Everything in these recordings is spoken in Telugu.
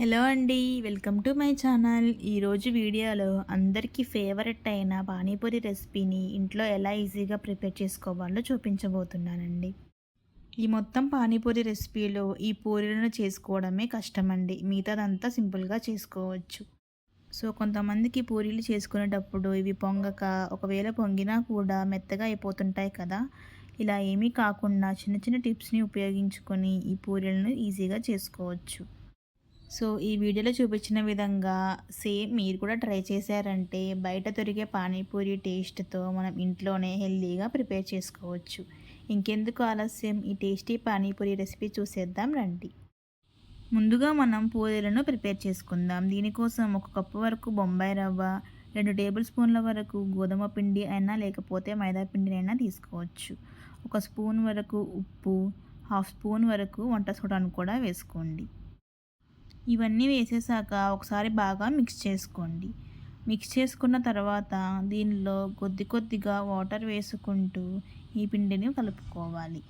హలో అండి వెల్కమ్ టు మై ఛానల్. ఈరోజు వీడియోలో అందరికీ ఫేవరెట్ అయిన పానీపూరి రెసిపీని ఇంట్లో ఎలా ఈజీగా ప్రిపేర్ చేసుకోవాలో చూపించబోతున్నానండి. ఈ మొత్తం పానీపూరి రెసిపీలో ఈ పూరీలను చేసుకోవడమే కష్టమండి. మిగతాదంతా సింపుల్గా చేసుకోవచ్చు. సో కొంతమందికి పూరీలు చేసుకునేటప్పుడు ఇవి పొంగక ఒకవేళ పొంగినా కూడా మెత్తగా అయిపోతుంటాయి కదా. ఇలా ఏమీ కాకుండా చిన్న చిన్న టిప్స్ని ఉపయోగించుకొని ఈ పూరీలను ఈజీగా చేసుకోవచ్చు. సో ఈ వీడియోలో చూపించిన విధంగా సేమ్ మీరు కూడా ట్రై చేశారంటే బయట దొరికే పానీపూరి టేస్ట్తో మనం ఇంట్లోనే హెల్తీగా ప్రిపేర్ చేసుకోవచ్చు. ఇంకెందుకు ఆలస్యం? ఈ టేస్టీ పానీపూరి రెసిపీ చూసేద్దాం రండి. ముందుగా మనం పూరీలను ప్రిపేర్ చేసుకుందాం. దీనికోసం ఒక కప్పు వరకు బొంబాయి రవ్వ రెండు టేబుల్ స్పూన్ల వరకు గోధుమ పిండి అయినా లేకపోతే మైదా పిండినైనా తీసుకోవచ్చు. ఒక స్పూన్ వరకు ఉప్పు హాఫ్ స్పూన్ వరకు వంట సోడాను కూడా వేసుకోండి. ఇవన్నీ వేసేసాక ఒకసారి బాగా మిక్స్ చేసుకోండి. మిక్స్ చేసుకున్న తర్వాత దీనిలో కొద్ది కొద్దిగా వాటర్ వేసుకుంటూ ఈ పిండిని కలుపుకోవాలి.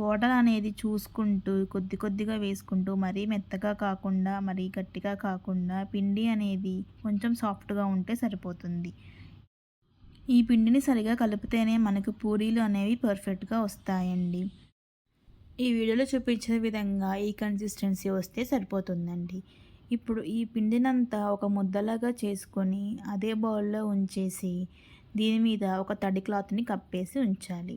వాటర్ అనేది చూసుకుంటూ కొద్ది కొద్దిగా వేసుకుంటూ మరీ మెత్తగా కాకుండా మరీ గట్టిగా కాకుండా పిండి అనేది కొంచెం సాఫ్ట్గా ఉంటే సరిపోతుంది. ఈ పిండిని సరిగా కలిపితేనే మనకు పూరీలు అనేవి పర్ఫెక్ట్గా వస్తాయండి. ఈ వీడియోలో చూపించే విధంగా ఈ కన్సిస్టెన్సీ వస్తే సరిపోతుందండి. ఇప్పుడు ఈ పిండినంతా ఒక ముద్దలాగా చేసుకొని అదే బౌల్లో ఉంచేసి దీని మీద ఒక తడి క్లాత్ని కప్పేసి ఉంచాలి.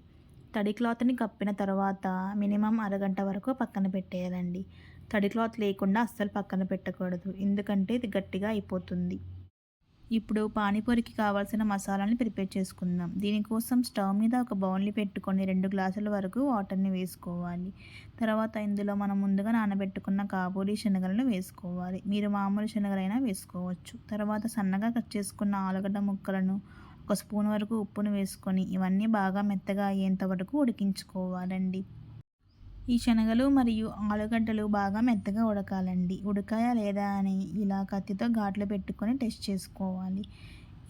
తడి క్లాత్ని కప్పిన తర్వాత మినిమం అరగంట వరకు పక్కన పెట్టేయాలండి. తడి క్లాత్ లేకుండా అస్సలు పక్కన పెట్టకూడదు. ఎందుకంటే ఇది గట్టిగా అయిపోతుంది. ఇప్పుడు పానీపూరికి కావాల్సిన మసాలాని ప్రిపేర్ చేసుకుందాం. దీనికోసం స్టవ్ మీద ఒక బౌల్ని పెట్టుకొని రెండు గ్లాసుల వరకు వాటర్ని వేసుకోవాలి. తర్వాత ఇందులో మనం ముందుగా నానబెట్టుకున్న కాబూలి శనగలను వేసుకోవాలి. మీరు మామూలు శనగలైనా వేసుకోవచ్చు. తర్వాత సన్నగా కట్ చేసుకున్న ఆలుగడ్డ ముక్కలను ఒక స్పూన్ వరకు ఉప్పును వేసుకొని ఇవన్నీ బాగా మెత్తగా అయ్యేంత వరకు ఉడికించుకోవాలండి. ఈ శనగలు మరియు ఆలుగడ్డలు బాగా మెత్తగా ఉడకాలండి. ఉడకాయా లేదా అని ఇలా కత్తితో ఘాట్లు పెట్టుకొని టెస్ట్ చేసుకోవాలి.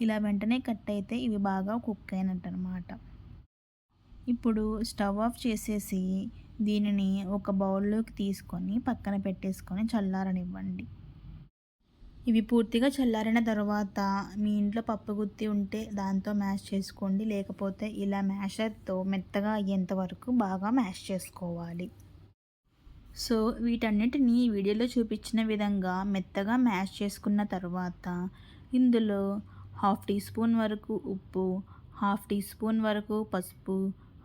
ఇలా వెంటనే కట్ అయితే ఇవి బాగా కుక్ అయినట్టు అనమాట ఇప్పుడు స్టవ్ ఆఫ్ చేసేసి దీనిని ఒక బౌల్లోకి తీసుకొని పక్కన పెట్టేసుకొని చల్లారనివ్వండి. ఇవి పూర్తిగా చల్లారిన తర్వాత మీ ఇంట్లో పప్పు గుత్తి ఉంటే దాంతో మ్యాష్ చేసుకోండి. లేకపోతే ఇలా మ్యాషర్తో మెత్తగా అయ్యేంత వరకు బాగా మ్యాష్ చేసుకోవాలి. సో వీటన్నిటిని వీడియోలో చూపించిన విధంగా మెత్తగా మ్యాష్ చేసుకున్న తర్వాత ఇందులో హాఫ్ టీ స్పూన్ వరకు ఉప్పు హాఫ్ టీ స్పూన్ వరకు పసుపు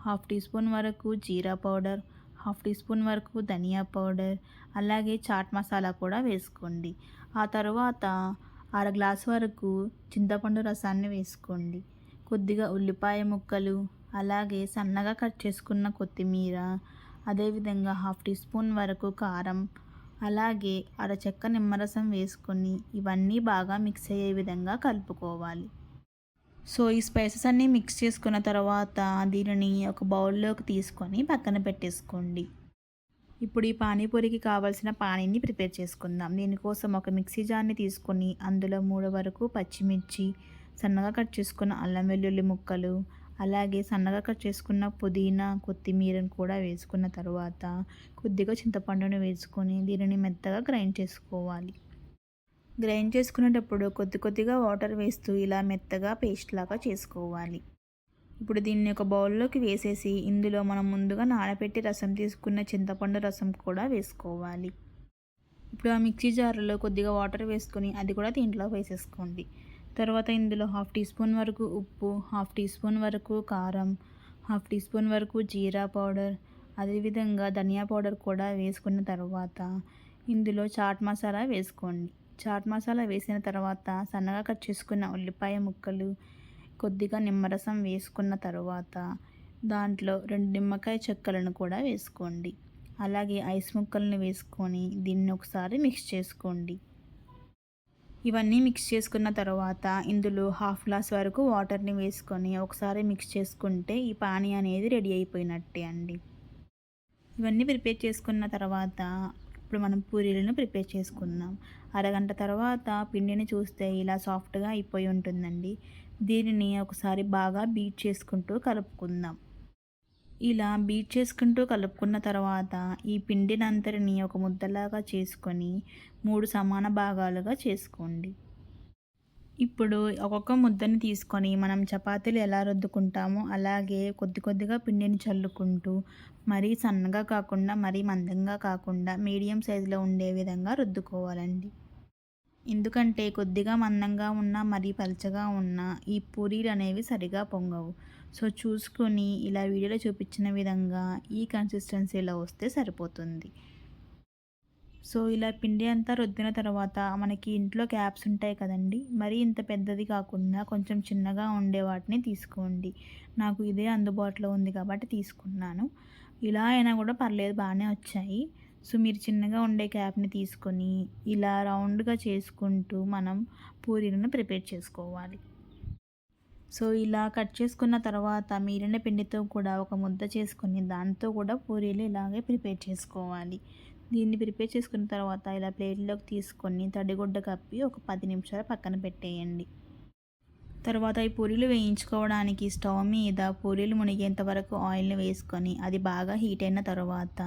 హాఫ్ టీ స్పూన్ వరకు జీరా పౌడర్ హాఫ్ టీ స్పూన్ వరకు ధనియా పౌడర్ అలాగే చాట్ మసాలా కూడా వేసుకోండి. ఆ తర్వాత అర గ్లాస్ వరకు చింతపండు రసాన్ని వేసుకోండి. కొద్దిగా ఉల్లిపాయ ముక్కలు అలాగే సన్నగా కట్ చేసుకున్న కొత్తిమీర అదేవిధంగా హాఫ్ టీ స్పూన్ వరకు కారం అలాగే అరచెక్క నిమ్మరసం వేసుకొని ఇవన్నీ బాగా మిక్స్ అయ్యే విధంగా కలుపుకోవాలి. సో ఈ స్పైసెస్ అన్నీ మిక్స్ చేసుకున్న తర్వాత దీనిని ఒక బౌల్లోకి తీసుకొని పక్కన పెట్టేసుకోండి. ఇప్పుడు ఈ పానీపూరికి కావాల్సిన పానీని ప్రిపేర్ చేసుకుందాం. దీనికోసం ఒక మిక్సీ జార్ని తీసుకొని అందులో మూడు వరకు పచ్చిమిర్చి సన్నగా కట్ చేసుకున్న అల్లం వెల్లుల్లి ముక్కలు అలాగే సన్నగా కట్ చేసుకున్న పుదీనా కొత్తిమీరను కూడా వేసుకున్న తర్వాత కొద్దిగా చింతపండును వేసుకొని దీనిని మెత్తగా గ్రైండ్ చేసుకోవాలి. గ్రైండ్ చేసుకునేటప్పుడు కొద్ది కొద్దిగా వాటర్ వేస్తూ ఇలా మెత్తగా పేస్ట్ లాగా చేసుకోవాలి. ఇప్పుడు దీన్ని ఒక బౌల్లోకి వేసేసి ఇందులో మనం ముందుగా నానబెట్టి రసం తీసుకున్న చింతపండు రసం కూడా వేసుకోవాలి. ఇప్పుడు ఆ మిక్సీ జార్లో కొద్దిగా వాటర్ వేసుకొని అది కూడా దీంట్లో వేసేసుకోండి. తర్వాత ఇందులో హాఫ్ టీ స్పూన్ వరకు ఉప్పు హాఫ్ టీ స్పూన్ వరకు కారం హాఫ్ టీ స్పూన్ వరకు జీరా పౌడర్ అదేవిధంగా ధనియా పౌడర్ కూడా వేసుకున్న తర్వాత ఇందులో చాట్ మసాలా వేసుకోండి. చాట్ మసాలా వేసిన తర్వాత సన్నగా కట్ చేసుకున్న ఉల్లిపాయ ముక్కలు కొద్దిగా నిమ్మరసం వేసుకున్న తర్వాత దాంట్లో రెండు నిమ్మకాయ చెక్కలను కూడా వేసుకోండి. అలాగే ఐస్ ముక్కలను వేసుకొని దీన్ని ఒకసారి మిక్స్ చేసుకోండి. ఇవన్నీ మిక్స్ చేసుకున్న తర్వాత ఇందులో హాఫ్ గ్లాస్ వరకు వాటర్ని వేసుకొని ఒకసారి మిక్స్ చేసుకుంటే ఈ పానీ అనేది రెడీ అయిపోయినట్టే అండి. ఇవన్నీ ప్రిపేర్ చేసుకున్న తర్వాత ఇప్పుడు మనం పూరీలను ప్రిపేర్ చేసుకుందాం. అరగంట తర్వాత పిండిని చూస్తే ఇలా సాఫ్ట్గా అయిపోయి ఉంటుందండి. దీనిని ఒకసారి బాగా బీట్ చేసుకుంటూ కలుపుకుందాం. ఇలా బీట్ చేసుకుంటూ కలుపుకున్న తర్వాత ఈ పిండినంతటిని ఒక ముద్దలాగా చేసుకొని మూడు సమాన భాగాలుగా చేసుకోండి. ఇప్పుడు ఒక్కొక్క ముద్దని తీసుకొని మనం చపాతీలు ఎలా రుద్దుకుంటామో అలాగే కొద్ది కొద్దిగా పిండిని చల్లుకుంటూ మరీ సన్నగా కాకుండా మరీ మందంగా కాకుండా మీడియం సైజులో ఉండే విధంగా రుద్దుకోవాలండి. ఎందుకంటే కొద్దిగా మందంగా ఉన్నా మరీ పలచగా ఉన్న ఈ పూరీలు అనేవి సరిగా పొంగవు. సో చూసుకొని ఇలా వీడియోలో చూపించిన విధంగా ఈ కన్సిస్టెన్సీలో వస్తే సరిపోతుంది. సో ఇలా పిండి అంతా రుద్దిన తర్వాత మనకి ఇంట్లో క్యాప్స్ ఉంటాయి కదండి మరీ ఇంత పెద్దది కాకుండా కొంచెం చిన్నగా ఉండే వాటిని తీసుకోండి. నాకు ఇదే అందుబాటులో ఉంది కాబట్టి తీసుకున్నాను. ఇలా అయినా కూడా పర్లేదు బాగానే వచ్చాయి. సో మీరు చిన్నగా ఉండే క్యాప్ని తీసుకొని ఇలా రౌండ్గా చేసుకుంటూ మనం పూరీలను ప్రిపేర్ చేసుకోవాలి. సో ఇలా కట్ చేసుకున్న తర్వాత మీరిన పిండితో కూడా ఒక ముద్ద చేసుకొని దాంతో కూడా పూరీలు ఇలాగే ప్రిపేర్ చేసుకోవాలి. దీన్ని ప్రిపేర్ చేసుకున్న తర్వాత ఇలా ప్లేట్లోకి తీసుకొని తడిగుడ్డ కప్పి ఒక పది నిమిషాలు పక్కన పెట్టేయండి. తర్వాత ఈ పూరీలు వేయించుకోవడానికి స్టవ్ మీద పూరీలు మునిగేంత వరకు ఆయిల్ని వేసుకొని అది బాగా హీట్ అయిన తర్వాత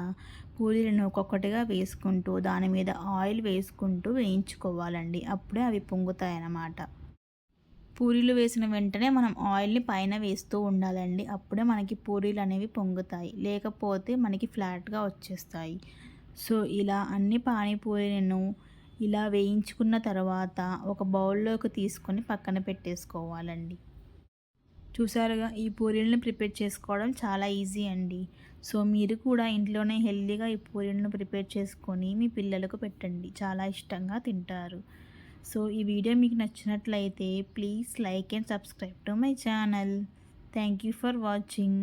పూరీలను ఒక్కొక్కటిగా వేసుకుంటూ దాని మీద ఆయిల్ వేసుకుంటూ వేయించుకోవాలండి. అప్పుడే అవి పొంగుతాయి అన్నమాట పూరీలు వేసిన వెంటనే మనం ఆయిల్ని పైన వేస్తూ ఉండాలండి. అప్పుడే మనకి పూరీలు అనేవి పొంగుతాయి. లేకపోతే మనకి ఫ్లాట్గా వచ్చేస్తాయి. సో ఇలా అన్ని పానీపూరీలను ఇలా వేయించుకున్న తర్వాత ఒక బౌల్లోకి తీసుకొని పక్కన పెట్టేసుకోవాలండి. చూసారుగా ఈ పూరీలను ప్రిపేర్ చేసుకోవడం చాలా ఈజీ అండి. సో మీరు కూడా ఇంట్లోనే హెల్తీగా ఈ పూరీలను ప్రిపేర్ చేసుకొని మీ పిల్లలకు పెట్టండి. చాలా ఇష్టంగా తింటారు. సో ఈ వీడియో మీకు నచ్చినట్లయితే please like and subscribe to my channel. Thank you for watching.